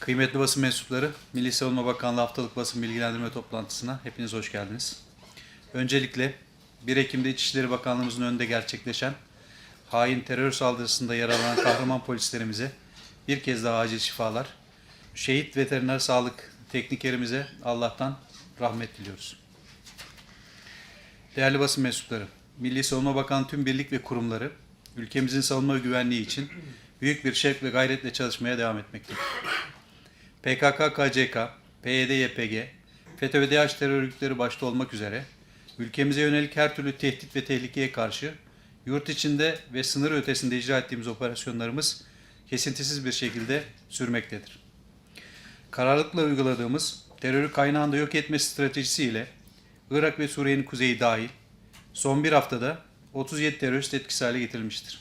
Kıymetli basın mensupları, Milli Savunma Bakanlığı haftalık basın bilgilendirme toplantısına hepiniz hoş geldiniz. Öncelikle 1 Ekim'de İçişleri Bakanlığımızın önünde gerçekleşen hain terör saldırısında yaralanan kahraman polislerimize bir kez daha acil şifalar, şehit veteriner sağlık teknikerimize Allah'tan rahmet diliyoruz. Değerli basın mensupları, Milli Savunma Bakanlığı tüm birlik ve kurumları ülkemizin savunma ve güvenliği için büyük bir şevk ve gayretle çalışmaya devam etmektedir. PKK, KCK, PYD, YPG, FETÖ ve DH terör örgütleri başta olmak üzere ülkemize yönelik her türlü tehdit ve tehlikeye karşı yurt içinde ve sınır ötesinde icra ettiğimiz operasyonlarımız kesintisiz bir şekilde sürmektedir. Kararlılıkla uyguladığımız terörü kaynağında yok etme stratejisiyle Irak ve Suriye'nin kuzeyi dahil son bir haftada 37 terörist etkisiz hale getirilmiştir.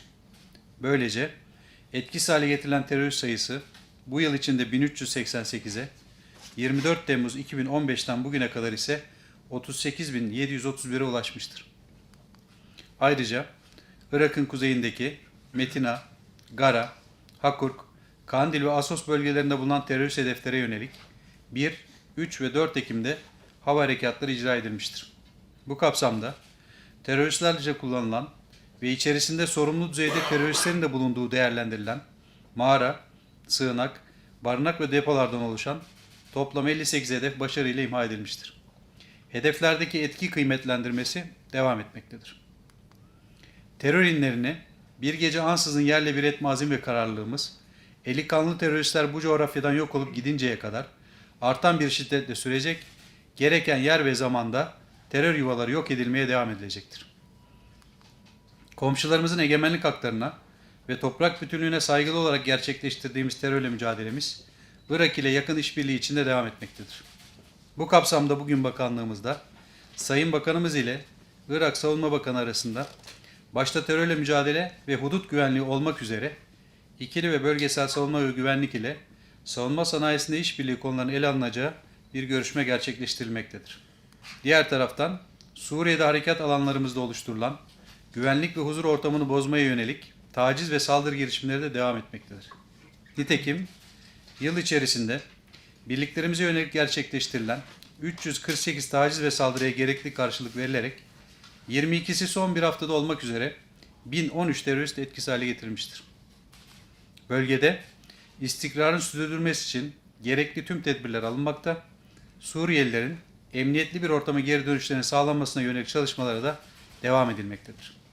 Böylece etkisiz hale getirilen terörist sayısı bu yıl içinde 1388'e, 24 Temmuz 2015'ten bugüne kadar ise 38.731'e ulaşmıştır. Ayrıca Irak'ın kuzeyindeki Metina, Gara, Hakurk, Kandil ve Asos bölgelerinde bulunan terörist hedeflere yönelik 1, 3 ve 4 Ekim'de hava harekatları icra edilmiştir. Bu kapsamda teröristlerce kullanılan ve içerisinde sorumlu düzeyde teröristlerin de bulunduğu değerlendirilen mağara, sığınak, barınak ve depolardan oluşan toplam 58 hedef başarıyla imha edilmiştir. Hedeflerdeki etki kıymetlendirmesi devam etmektedir. Terör inlerini bir gece ansızın yerle bir etme azim ve kararlılığımız, eli kanlı teröristler bu coğrafyadan yok olup gidinceye kadar artan bir şiddetle sürecek, gereken yer ve zamanda terör yuvaları yok edilmeye devam edilecektir. Komşularımızın egemenlik haklarına ve toprak bütünlüğüne saygılı olarak gerçekleştirdiğimiz terörle mücadelemiz Irak ile yakın işbirliği içinde devam etmektedir. Bu kapsamda bugün bakanlığımızda Sayın Bakanımız ile Irak Savunma Bakanı arasında başta terörle mücadele ve hudut güvenliği olmak üzere ikili ve bölgesel savunma ve güvenlik ile savunma sanayisinde işbirliği konularının ele alınacağı bir görüşme gerçekleştirilmektedir. Diğer taraftan Suriye'de harekat alanlarımızda oluşturulan güvenlik ve huzur ortamını bozmaya yönelik taciz ve saldırı girişimleri de devam etmektedir. Nitekim yıl içerisinde birliklerimize yönelik gerçekleştirilen 348 taciz ve saldırıya gerekli karşılık verilerek 22'si son bir haftada olmak üzere 1013 terörist etkisiz hale getirilmiştir. Bölgede istikrarın sürdürülmesi için gerekli tüm tedbirler alınmakta, Suriyelilerin emniyetli bir ortama geri dönüşlerinin sağlanmasına yönelik çalışmalara da devam edilmektedir.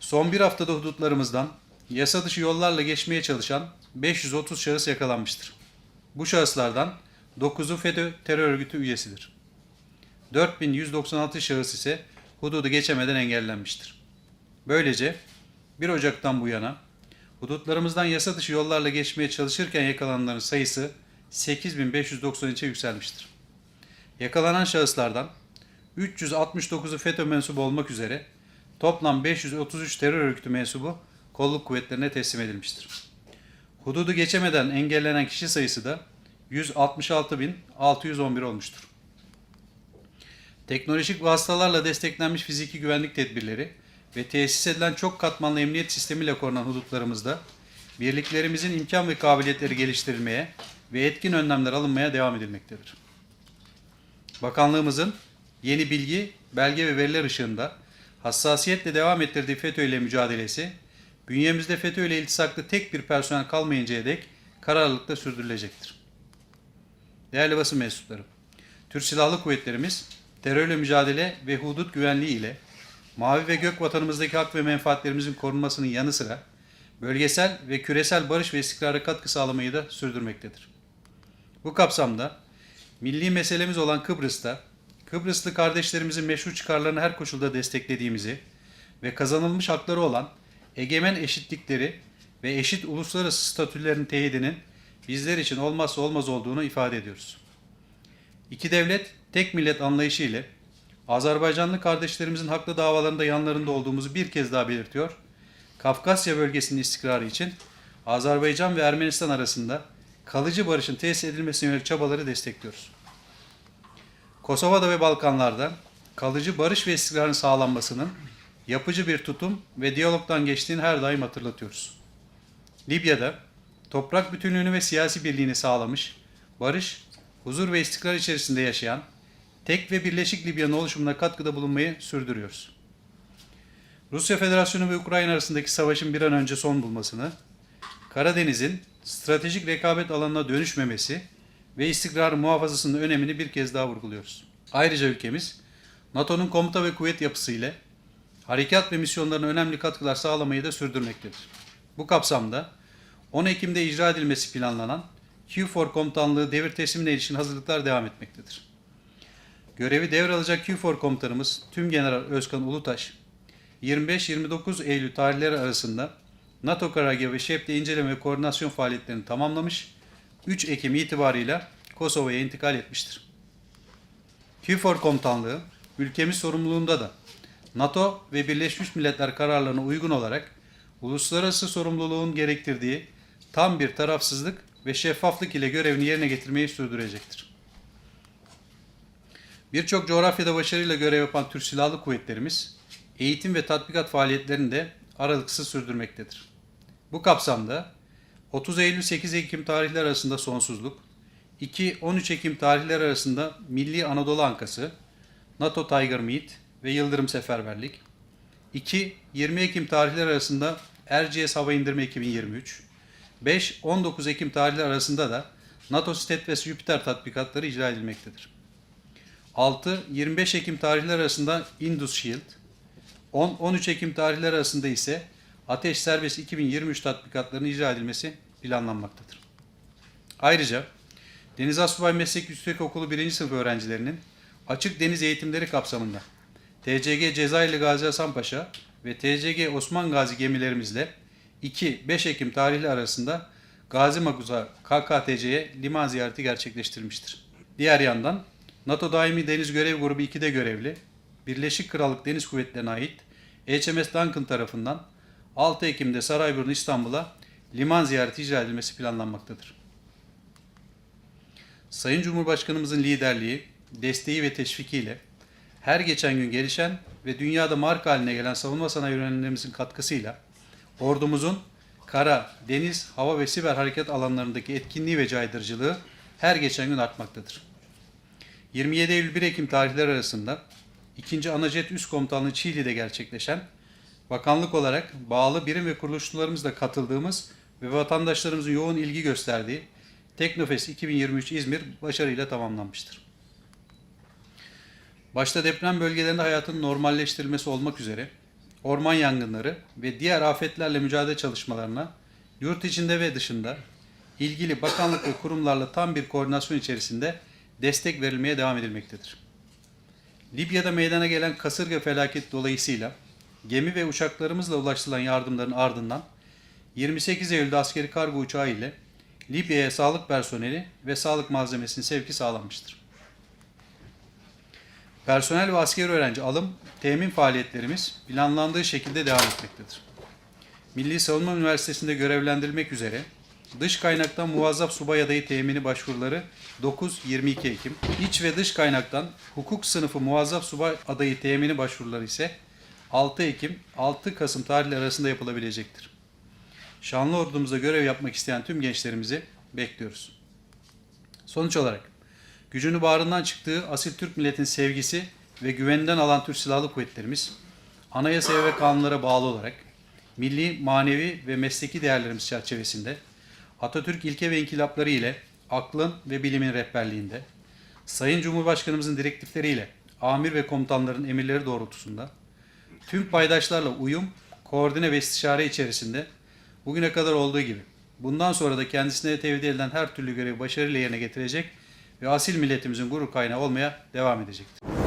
Son bir haftada hudutlarımızdan yasa dışı yollarla geçmeye çalışan 530 şahıs yakalanmıştır. Bu şahıslardan 9'u FETÖ terör örgütü üyesidir. 4196 şahıs ise hududu geçemeden engellenmiştir. Böylece 1 Ocak'tan bu yana hudutlarımızdan yasa dışı yollarla geçmeye çalışırken yakalananların sayısı 8593'e yükselmiştir. Yakalanan şahıslardan 369'u FETÖ mensubu olmak üzere toplam 533 terör örgütü mensubu kolluk kuvvetlerine teslim edilmiştir. Hududu geçemeden engellenen kişi sayısı da 166.611 olmuştur. Teknolojik vasıtalarla desteklenmiş fiziki güvenlik tedbirleri ve tesis edilen çok katmanlı emniyet sistemiyle korunan hudutlarımızda birliklerimizin imkan ve kabiliyetleri geliştirilmeye ve etkin önlemler alınmaya devam edilmektedir. Bakanlığımızın yeni bilgi, belge ve veriler ışığında hassasiyetle devam ettirdiği FETÖ ile mücadelesi, bünyemizde FETÖ ile iltisaklı tek bir personel kalmayıncaya dek kararlılıkla sürdürülecektir. Değerli basın mensupları, Türk Silahlı Kuvvetlerimiz terörle mücadele ve hudut güvenliği ile mavi ve gök vatanımızdaki hak ve menfaatlerimizin korunmasının yanı sıra bölgesel ve küresel barış ve istikrara katkı sağlamayı da sürdürmektedir. Bu kapsamda milli meselemiz olan Kıbrıs'ta Kıbrıslı kardeşlerimizin meşru çıkarlarını her koşulda desteklediğimizi ve kazanılmış hakları olan egemen eşitlikleri ve eşit uluslararası statülerin teyidinin bizler için olmazsa olmaz olduğunu ifade ediyoruz. İki devlet, tek millet anlayışı ile Azerbaycanlı kardeşlerimizin haklı davalarında yanlarında olduğumuzu bir kez daha belirtiyor. Kafkasya bölgesinin istikrarı için Azerbaycan ve Ermenistan arasında kalıcı barışın tesis edilmesine yönelik çabaları destekliyoruz. Kosova'da ve Balkanlarda kalıcı barış ve istikrarın sağlanmasının yapıcı bir tutum ve diyalogdan geçtiğini her daim hatırlatıyoruz. Libya'da toprak bütünlüğünü ve siyasi birliğini sağlamış, barış, huzur ve istikrar içerisinde yaşayan, tek ve birleşik Libya'nın oluşumuna katkıda bulunmayı sürdürüyoruz. Rusya Federasyonu ve Ukrayna arasındaki savaşın bir an önce son bulmasını, Karadeniz'in stratejik rekabet alanına dönüşmemesi ve istikrar muhafazasının önemini bir kez daha vurguluyoruz. Ayrıca ülkemiz, NATO'nun komuta ve kuvvet yapısı ile harekat ve misyonlarına önemli katkılar sağlamayı da sürdürmektedir. Bu kapsamda 10 Ekim'de icra edilmesi planlanan Q4 komutanlığı devir teslimine ilişkin hazırlıklar devam etmektedir. Görevi devralacak Q4 komutanımız Tüm General Özkan Ulutaş, 25-29 Eylül tarihleri arasında NATO karargahı ve şebde inceleme ve koordinasyon faaliyetlerini tamamlamış, 3 Ekim itibarıyla Kosova'ya intikal etmiştir. KFOR komutanlığı ülkemiz sorumluluğunda da NATO ve Birleşmiş Milletler kararlarına uygun olarak uluslararası sorumluluğun gerektirdiği tam bir tarafsızlık ve şeffaflık ile görevini yerine getirmeyi sürdürecektir. Birçok coğrafyada başarıyla görev yapan Türk Silahlı Kuvvetlerimiz eğitim ve tatbikat faaliyetlerini de aralıksız sürdürmektedir. Bu kapsamda 30 Eylül-8 Ekim tarihleri arasında sonsuzluk, 2-13 Ekim tarihleri arasında Milli Anadolu Ankası, NATO Tiger Meet ve Yıldırım Seferberlik, 2-20 Ekim tarihleri arasında Erciyes Hava İndirme 2023, 5-19 Ekim tarihleri arasında da NATO Steadfast Jupiter tatbikatları icra edilmektedir. 6-25 Ekim tarihleri arasında Indus Shield, 10-13 Ekim tarihleri arasında ise Ateş Serbest 2023 tatbikatlarının icra edilmesi planlanmaktadır. Ayrıca Deniz Asubay Meslek Yüksekokulu 1. sınıf öğrencilerinin açık deniz eğitimleri kapsamında TCG Cezayirli Gazi Hasan Paşa ve TCG Osman Gazi gemilerimizle 2-5 Ekim tarihli arasında Gazi Maguza KKTC'ye liman ziyareti gerçekleştirmiştir. Diğer yandan NATO Daimi Deniz Görev Grubu 2'de görevli Birleşik Krallık Deniz Kuvvetleri'ne ait HMS Duncan tarafından 6 Ekim'de Sarayburnu İstanbul'a liman ziyareti icra edilmesi planlanmaktadır. Sayın Cumhurbaşkanımızın liderliği, desteği ve teşvikiyle her geçen gün gelişen ve dünyada marka haline gelen savunma sanayi ürünlerimizin katkısıyla ordumuzun kara, deniz, hava ve siber hareket alanlarındaki etkinliği ve caydırıcılığı her geçen gün artmaktadır. 27 Eylül 1 Ekim tarihleri arasında 2. Anajet Üst Komutanlığı Çiğli'de gerçekleşen bakanlık olarak bağlı birim ve kuruluşlarımızla katıldığımız ve vatandaşlarımızın yoğun ilgi gösterdiği Teknofest 2023 İzmir başarıyla tamamlanmıştır. Başta deprem bölgelerinde hayatın normalleştirilmesi olmak üzere orman yangınları ve diğer afetlerle mücadele çalışmalarına yurt içinde ve dışında ilgili bakanlık ve kurumlarla tam bir koordinasyon içerisinde destek verilmeye devam edilmektedir. Libya'da meydana gelen kasırga felaketi dolayısıyla gemi ve uçaklarımızla ulaştırılan yardımların ardından 28 Eylül'de askeri kargo uçağı ile Libya'ya sağlık personeli ve sağlık malzemesinin sevki sağlanmıştır. Personel ve askeri öğrenci alım, temin faaliyetlerimiz planlandığı şekilde devam etmektedir. Milli Savunma Üniversitesi'nde görevlendirilmek üzere dış kaynaktan muvazzaf subay adayı temini başvuruları 9-22 Ekim, iç ve dış kaynaktan hukuk sınıfı muvazzaf subay adayı temini başvuruları ise 6 Ekim 6 Kasım tarihleri arasında yapılabilecektir. Şanlı ordumuzda görev yapmak isteyen tüm gençlerimizi bekliyoruz. Sonuç olarak gücünü bağrından çıktığı asil Türk milletin sevgisi ve güveninden alan Türk Silahlı Kuvvetlerimiz anayasaya ve kanunlara bağlı olarak milli, manevi ve mesleki değerlerimiz çerçevesinde Atatürk ilke ve inkılapları ile aklın ve bilimin rehberliğinde Sayın Cumhurbaşkanımızın direktifleriyle amir ve komutanların emirleri doğrultusunda tüm paydaşlarla uyum, koordine ve istişare içerisinde bugüne kadar olduğu gibi bundan sonra da kendisine tevdi edilen her türlü görevi başarıyla yerine getirecek ve asil milletimizin gurur kaynağı olmaya devam edecektir.